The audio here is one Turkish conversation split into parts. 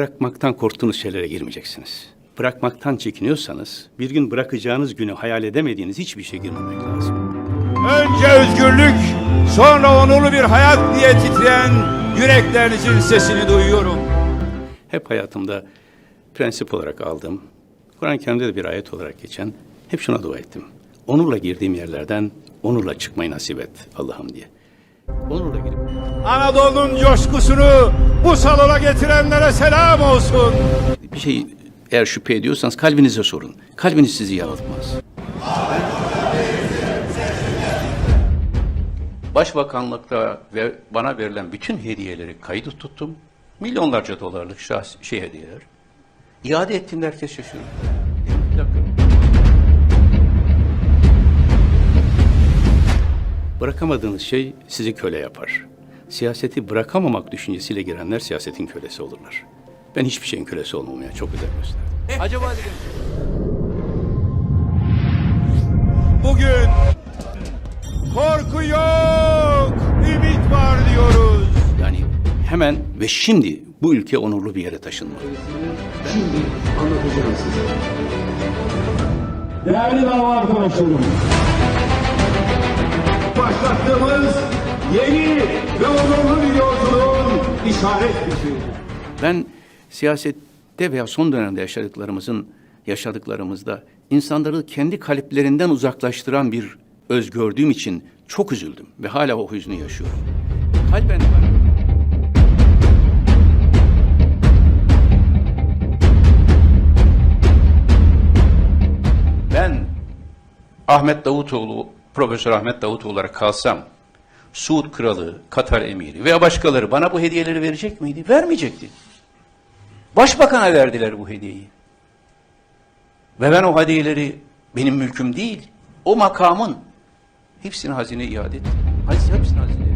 bırakmaktan korktuğunuz şeylere girmeyeceksiniz. Bırakmaktan çekiniyorsanız bir gün bırakacağınız günü hayal edemediğiniz hiçbir şeye girmemek lazım. Önce özgürlük, sonra onurlu bir hayat diye titreyen yüreklerinizin sesini duyuyorum. Hep hayatımda prensip olarak aldığım, Kur'an-ı Kerim'de de bir ayet olarak geçen, hep şuna dua ettim. Onurla girdiğim yerlerden onurla çıkmayı nasip et Allah'ım diye. Onurla girip Anadolu'nun coşkusunu bu salona getirenlere selam olsun. bir şey eğer şüphe ediyorsanız kalbinize sorun. Kalbiniz sizi yanıltmaz. Başbakanlıkta ve bana verilen bütün hediyeleri kaydı tuttum. Milyonlarca dolarlık şahsi şey hediyeler. İade ettiğimde herkes şaşırdı. Bırakamadığınız şey sizi köle yapar. Siyaseti bırakamamak düşüncesiyle girenler siyasetin kölesi olurlar. Ben hiçbir şeyin kölesi olmamaya çok özen gösterdim. Acaba dedim Bugün korku yok, ümit var diyoruz. Yani hemen ve şimdi bu ülke onurlu bir yere taşınmalı. anlatacağım size. Değerli dava arkadaşlarım, Başlattığımız yeni ve onurlu bir yolculuğun işaret fişiğidir. Ben siyasette veya son dönemde yaşadıklarımızın yaşadıklarımızda insanları kendi kalplerinden uzaklaştıran bir öz gördüğüm için çok üzüldüm ve hala o hüznü yaşıyorum. Kalben ben Ahmet Davutoğlu, Profesör Ahmet Davutoğlu olarak kalsam, Suud Kralı, Katar Emiri veya başkaları bana bu hediyeleri verecek miydi? Vermeyecekti. Başbakan'a verdiler bu hediyeyi. Ve ben o hediyeleri benim mülküm değil, o makamın hepsini hazine iade ettim. Hepsini, hazine.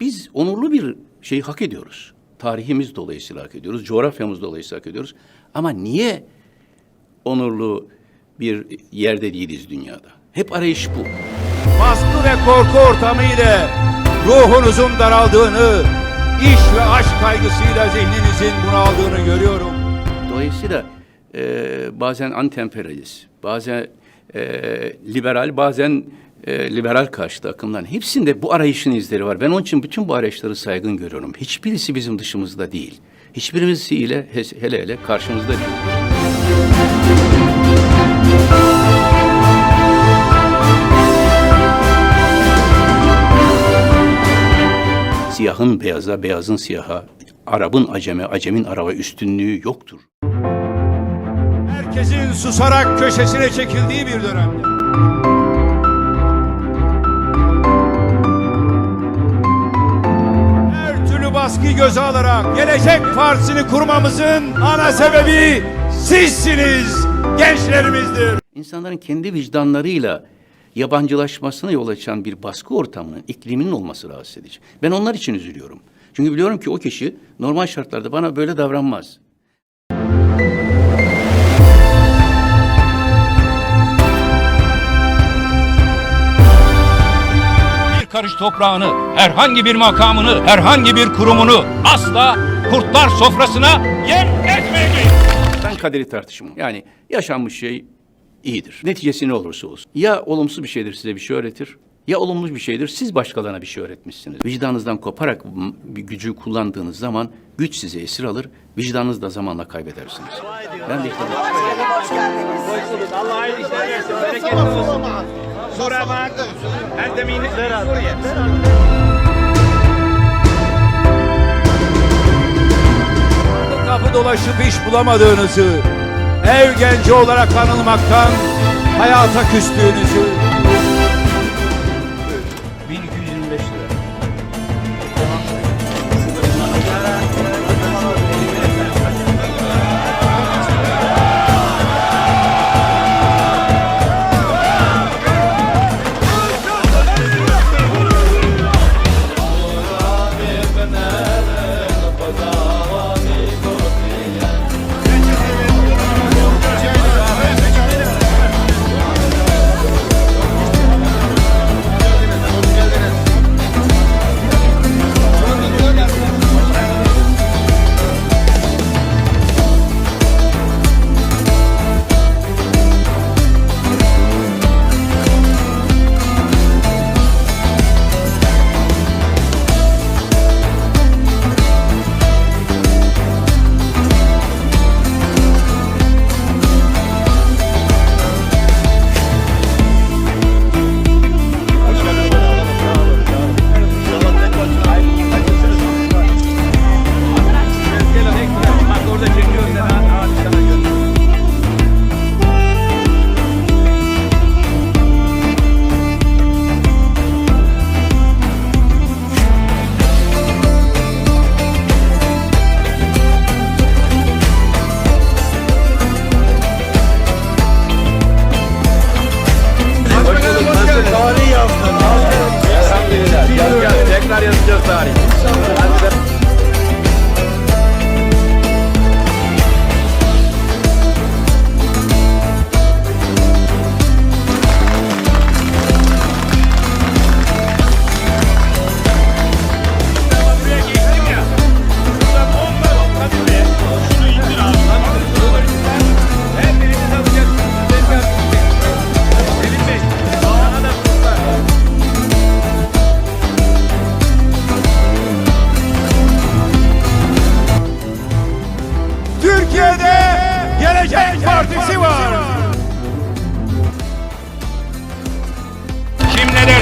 Biz onurlu bir şeyi hak ediyoruz. Tarihimiz dolayısıyla hak ediyoruz, coğrafyamız dolayısıyla hak ediyoruz. Ama niye onurlu bir yerde değiliz dünyada? Hep arayış bu. Baskı ve korku ortamı ile ruhunuzun daraldığını, iş ve aşk kaygısıyla zihninizin bunaldığını görüyorum. Dolayısıyla e, bazen antemperyalist, bazen e, liberal, bazen e, liberal karşıtı akımların hepsinde bu arayışın izleri var. Ben onun için bütün bu arayışları saygın görüyorum. Hiçbirisi bizim dışımızda değil. Hiçbirisiyle he- hele hele karşımızda değil. Siyahın beyaza, beyazın siyaha, Arap'ın aceme, acemin Arap'a üstünlüğü yoktur. Herkesin susarak köşesine çekildiği bir dönemde. Baskıyı göze alarak Gelecek Partisi'ni kurmamızın ana sebebi sizsiniz, gençlerimizdir. İnsanların kendi vicdanlarıyla yabancılaşmasına yol açan bir baskı ortamının, ikliminin olması rahatsız edici. Ben onlar için üzülüyorum. Çünkü biliyorum ki o kişi normal şartlarda bana böyle davranmaz. Karış toprağını, herhangi bir makamını, herhangi bir kurumunu asla kurtlar sofrasına yem etmeyeceğiz. Ben kaderi tartışmam. Yani yaşanmış şey iyidir. Neticesi ne olursa olsun. Ya olumsuz bir şeydir size bir şey öğretir, ya olumlu bir şeydir siz başkalarına bir şey öğretmişsiniz. Vicdanınızdan koparak bir gücü kullandığınız zaman güç sizi esir alır, vicdanınızı da zamanla kaybedersiniz. Ben vicdanım. Allah hayırlı işler versin. Bereketli olsun. Suriye var. Endemini Suriye. Kapı dolaşıp iş bulamadığınızı, ev genci olarak anılmaktan hayata küstüğünüzü,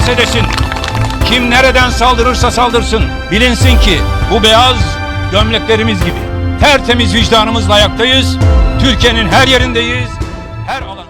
Kim ne derse desin, kim nereden saldırırsa saldırsın, bilinsin ki bu beyaz gömleklerimiz gibi tertemiz vicdanımızla ayaktayız, Türkiye'nin her yerindeyiz, her alanı.